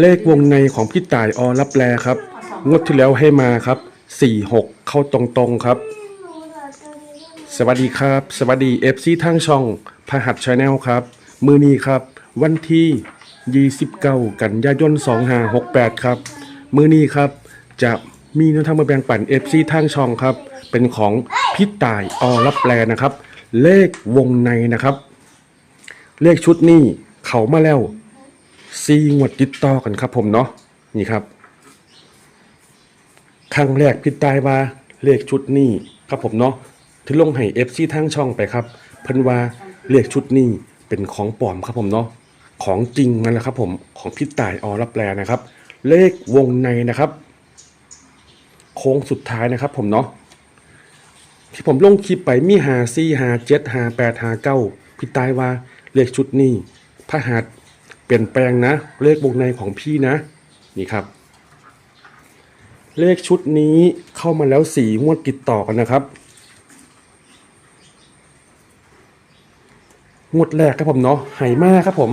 เลขวงในของพี่ต่ายอรับแลครับ งวดที่แล้วให้มาครับสี่หกเข้าตรงๆครับ สวัสดีครับ สวัสดีเอฟซีทางช่องพหัสชาแนลครับ มือนี้ครับ วันที่ 29 กันยายน 2568 ครับ มือนี้ครับ จะมีนทางมาแบ่งปันเอฟซีทางช่องครับ เป็นของพี่ต่ายอรับแลนะครับ เลขวงในนะครับ เลขชุดนี้เขามาแล้ว ซีงวดติดต่อกันครับผมเนาะนี่ครับ ครั้งแรกพี่ตายว่าเลขชุดนี้ครับผมเนาะที่ลงให้เอฟซีทางช่องไปครับ เพิ่นว่าเลขชุดนี้เป็นของปลอมครับผมเนาะของจริงนั่นแหละครับผมของพี่ตายอรับแปลนะครับ เลขวงในนะครับ โค้งสุดท้ายนะครับ ผมเนาะที่ผมลงคลิปไปมีหาซี่หาเจ็ดหาแปดหาเก้าพี่ตายว่าเลขชุดนี้พระหัส เปลี่ยนแปลงนะ เลขวงในของพี่นะ นี่ครับ เลขชุดนี้เข้ามาแล้วสี่งวดติดต่อกันนะครับ งวดแรกครับผมเนาะไหมาครับผม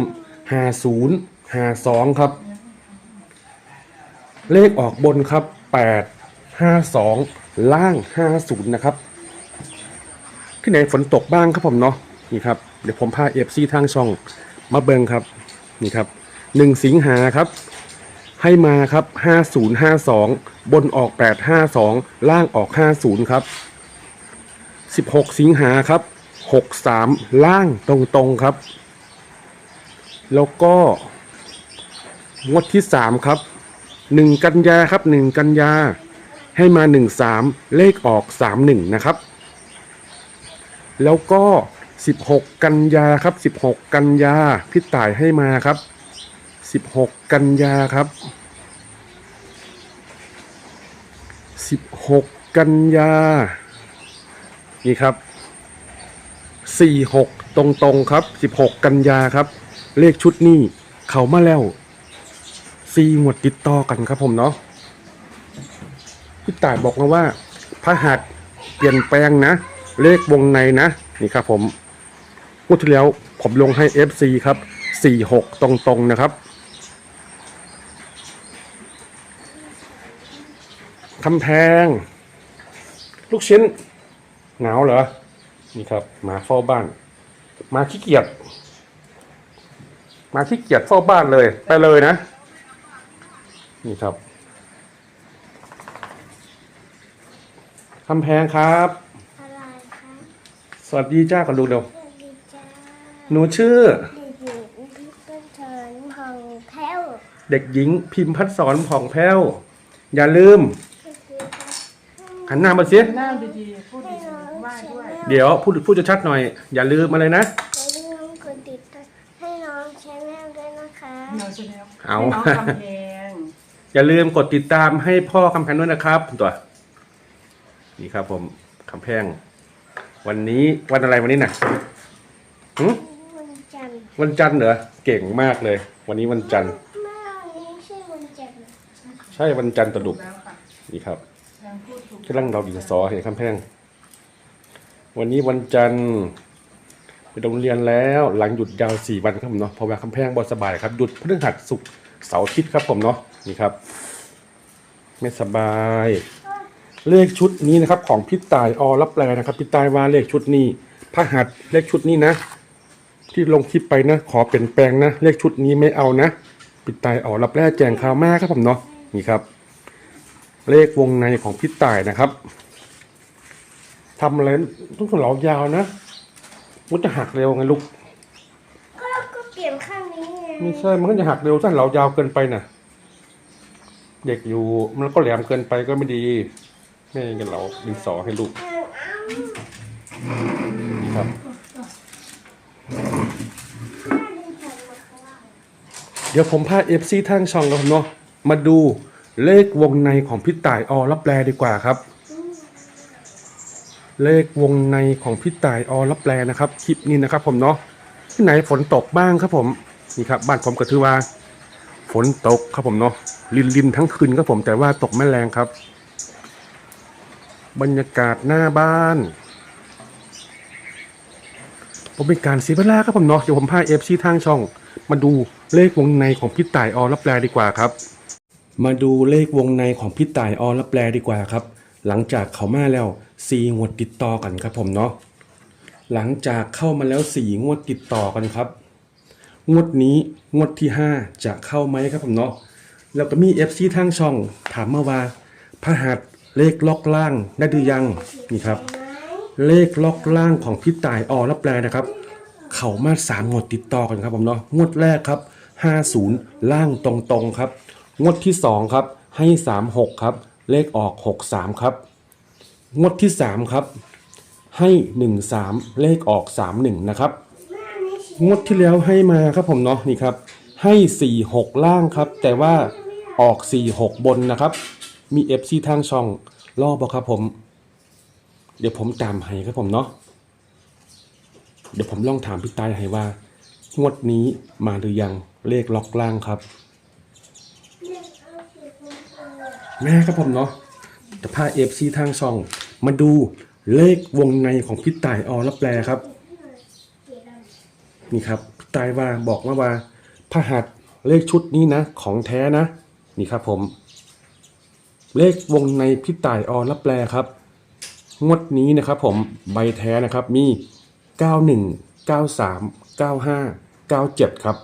ห้าศูนย์ห้าสองครับ เลขออกบนครับแปดห้าสองล่างห้าศูนย์นะครับ ที่ไหนฝนตกบ้างครับผมเนาะนี่ครับ เดี๋ยวผมพาเอฟซีทางช่องมาเบิงครับ นี่ครับหนึ่งสิงหาครับ ให้มาครับ5052บนออก852ล่างออก50ครับ16สิงหาครับ63ล่างตรงๆครับ แล้วก็งวดที่3ครับ1กันยาครับ1กันยาให้มา13เลขออก31นะครับ แล้วก็ 16 กันยาครับ 16 กันยาพี่ต่ายให้มาครับ 16 กันยาครับ 16 กันยา นี่ครับ 46 ตรงๆครับ 16 กันยาครับ เลขชุดนี้เขามาแล้วซีหมวดติดต่อกันครับผมเนาะพี่ต่ายบอกมาว่าพระหัสเปลี่ยนแปลงนะ เลขวงในนะ นี่ครับผม วดที่แล้วผมลงให้ FC ครับ 46 ตรงๆนะครับคำแพง ลูกชิ้นเหงาเหรอ นี่ครับหมาเฝ้าบ้านหมาขี้เกียจหมาขี้เกียจเฝ้าบ้านเลย ไปเลยนะ นี่ครับคำแพงครับอะไรคะสวัสดีจ้ากันดูเร็วสวัสดีจ้า หนูชื่อ เด็กหญิงพิพเชิญพองแพ้วเด็กหญิงพิมพัฒสอนผ่องแผ้ว อย่าลืมคือคือหันหน้ามาสิหน้าดีๆพูดให้ดีน้องๆไหว้ชด้วยแนลเดี๋ยวพูดพูดจะชัดหน่อย อย่าลืมอะไรนะอย่าลืมกดติดตามให้น้องชแนลด้วยนะคะเราจะแล้วเอา ให้น้องกำแพงอย่าลืมกดติดตามให้พ่อคำแพงด้วยนะครับตัว นี่ครับผมคำแพง วันนี้วันอะไรวันนี้น่ะหึ วันจันทร์วันจันทร์เหรอเก่งมากเลย วันนี้วันจันทร์แม่วันนี้ใช่วันจันทร์ใช่วันจันทร์ตะลุกแล้วค่ะนี่ครับแพงพูดถูกกำลังเราดินสอเห็นคำแพงวันนี้วันจันทร์ไปโรงเรียนแล้วหลังหยุดยาวสี่วันครับผมเนาะเพราะว่าคำแพงบอสบายครับหยุดพฤหัสศุกร์เสาร์อาทิตย์ครับผมเนาะนี่ครับ ไม่สบาย เลขชุดนี้นะครับ ของพี่ตายอรับแปลนะครับพี่ตายว่าเลขชุดนี้พระหัสเลขชุดนี้นะ ที่ลงคลิปไปนะ ขอเปลี่ยนแปลงนะ เลขชุดนี้ไม่เอานะพี่ตายออกรับแรกแจงข่าวมากครับผมเนาะนี่ครับ เลขวงในของพี่ตายนะครับทำอะไรต้องเหลายาวนะมันจะหักเร็วไงลูกก็ก็เปลี่ยนข้างนี้ไงไม่ใช่มันก็จะหักเร็วถ้าเหลายาวเกินไปน่ะ เด็กอยู่มันก็แหลมเกินไปก็ไม่ดีแม่กันเหลาดินสอให้ลูกเอาเอานี่ครับ เดี๋ยวผมพาเอฟซีทางช่องกับผมเนาะมาดูเลขวงในของพี่ต่ายอรับแปลดีกว่าครับ เลขวงในของพี่ต่ายอรับแปลนะครับคลิปนี้นะครับ ผมเนาะที่ไหนฝนตกบ้างครับผมนี่ครับบ้านผมก็ถือว่าฝนตกครับผมเนาะลินลินทั้งคืนครับผมแต่ว่าตกไม่แรงครับ บรรยากาศหน้าบ้าน ผมเป็นการเสียเวลาครับผมเนาะเดี๋ยวผมพาเอฟซีทางช่อง มาดูเลขวงในของพี่ต่ายอรับแปลดีกว่าครับ มาดูเลขวงในของพี่ต่ายอรับแปลดีกว่าครับ หลังจากเขามาแล้วซีงวดติดต่อกันครับผมเนาะหลังจากเข้ามาแล้วสี่งวดติดต่อกันครับ งวดนี้งวดที่5จะเข้าไหมครับผมเนาะแล้วก็มี FC ทางช่องถามมาว่าพระหัสเลขล็อกล่างได้หรือยังนี่ครับ เลขล็อกล่างของพี่ต่ายอรับแปลนะครับ เขามาสามงวดติดต่อกันครับผมเนาะงวดแรกครับ50ล่างตรงๆครับ งวดที่2ครับให้36ครับ เลขออก63ครับ งวดที่3ครับ ให้13เลขออก31นะครับ งวดที่แล้วให้มาครับผมเนาะนี่ครับให้4 6ล่างครับ แต่ว่าออก4 6บนนะครับ มี FC ทางช่องรอบอครับผม เดี๋ยวผมตามให้ครับผมเนาะเดี๋ยวผมลองถามพี่ตายให้ว่างวดนี้มาหรือยังเลขล็อกล่างครับแม่ครับผมเนาะจะพา FC ทางช่องมาดูเลขวงในของพี่ตายอรับแปลครับ นี่ครับพี่ตายว่าบอกมาว่าพหัสเลขชุดนี้นะ ของแท้นะ นี่ครับผม เลขวงในพี่ตายอรับแปลครับ งวดนี้นะครับผมใบแท้นะครับมี 91 93 95 97 ครับ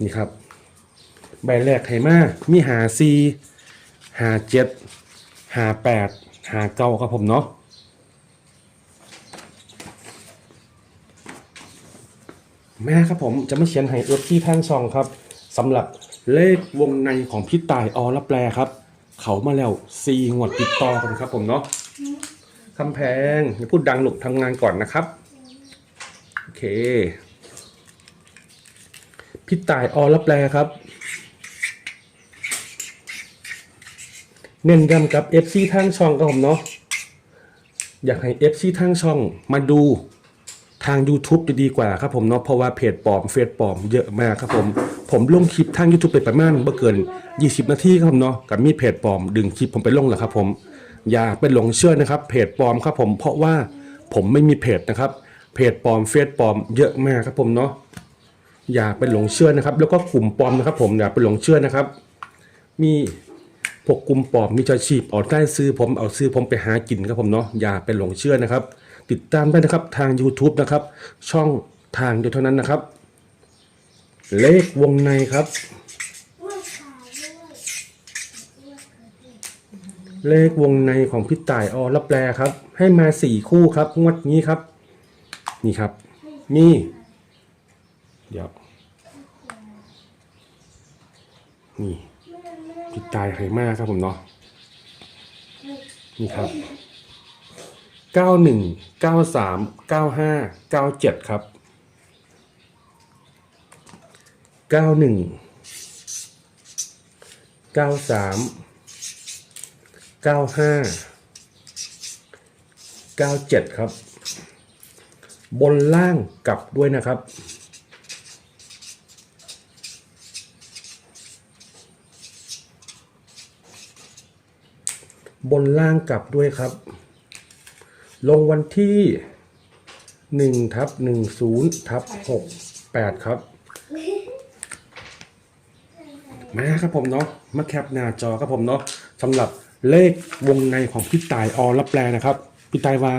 นี่ครับ ใบแรกไฮมามีหาซีหาเจ็ดหาแปดหาเก้าครับผมเนาะแม่ครับผมจะไม่เขียนให้เอฟที่ท่านซองครับสำหรับเลขวงในของพี่ตายอละแปลครับ เขามาแล้วซีงวดติดต่อกันครับผมเนาะคำแพงอย่าพูดดังหลุกทำงานก่อนนะครับ โอเค พี่ตายอละแปลครับ เน้นย้ำกับ FC ทางช่องครับผมเนาะอยากให้ FC ทางช่องมาดูทาง YouTube จะดีกว่าครับผมเนาะเพราะว่าเพจปลอมเฟซปลอมเยอะมากครับผม ผมลงคลิปทาง YouTube ไปประมาณบ่เกิน 20 นาทีครับผมเนาะกับมีเพจปลอม ดึงคลิปผมไปลงแล้วครับผมอย่าไปหลงเชื่อนะครับ เพจปลอมครับผมเพราะว่าผมไม่มีเพจนะครับ เพจปลอมเฟซปลอมเยอะมากครับผมเนาะอย่าไปหลงเชื่อนะครับ แล้วก็กลุ่มปลอมนะครับ ผมอย่าไปหลงเชื่อนะครับ มีพวกกลุ่มปลอมมีจอชีพเอาใต้ซื้อผมเอาซื้อผมไปหากินครับผมเนาะอย่าไปหลงเชื่อนะครับ ติดตามได้นะครับทาง YouTube นะครับ ช่องทางเดียวเท่านั้นนะครับ เลขวงในครับ เลขวงในของพี่ต่ายอรับแปลครับ ให้มาสี่คู่ครับงวดนี้ครับ นี่ครับนี่เดี๋ยวนี่พี่ตายไฮมากครับผมเนาะนี่ครับเก้าหนึ่งเก้าสามเก้าห้าเก้าเจ็ดครับ เก้าหนึ่งเก้าสามเก้าห้าเก้าเจ็ดครับ บนล่างกลับด้วยนะครับบนล่างกลับด้วยครับ ลงวันที่หนึ่งทับหนึ่งศูนย์ทับหกแปดครับ มาครับผมเนาะมาแคปหน้าจอครับผมเนาะสำหรับเลขวงในของพี่ตายอรับแปลนะครับพี่ตายว่า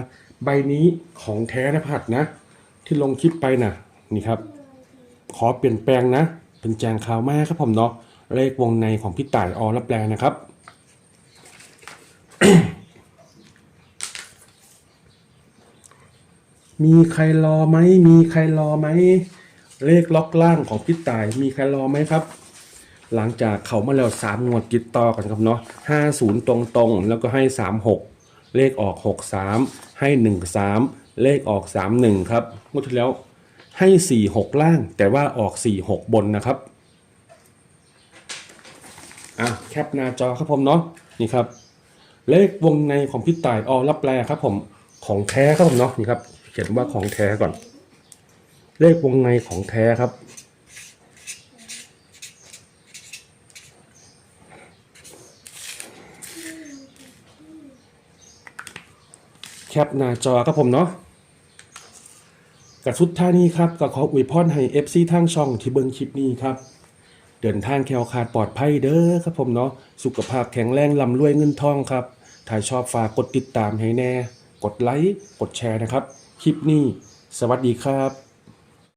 ใบนี้ของแท้นะพัดนะ ที่ลงคลิปไปน่ะนี่ครับ ขอเปลี่ยนแปลงนะ เป็นแจงข่าวมากครับผมเนาะเลขวงในของพี่ตายอรับแปลนะครับมีใครรอไหม มีใครรอไหม เลขล็อกล่างของพี่ต่าย มีใครรอไหมครับ หลังจากเขามาแล้วสามงวดติดต่อกันครับเนาะห้าศูนย์ตรงตรงแล้วก็ให้สามหกเลขออกหกสามให้หนึ่งสามเลขออกสามหนึ่งครับงวดที่แล้วให้สี่หกล่าง แต่ว่าออกสี่หกบนนะครับอะแคปหน้าจอครับผมเนาะนี่ครับ เลขวงในของพี่ต่ายอรับแปลครับผมของแท้ครับผมเนาะนี่ครับเขียนว่าของแท้ก่อน เลขวงในของแท้ครับ แคปหน้าจอครับผมเนาะกับสุดท่านี้ครับก็ขออวยพรให้ FC ทางช่องที่เบิ้งคลิปนี้ครับ เดินทางแคล้วคลาดปลอดภัยเด้อครับผมเนาะสุขภาพแข็งแรงลำรวยเงินทองครับ ถ้าชอบฝากกดติดตามให้แน่ กดไลค์กดแชร์นะครับ คลิปนี้ สวัสดีครับ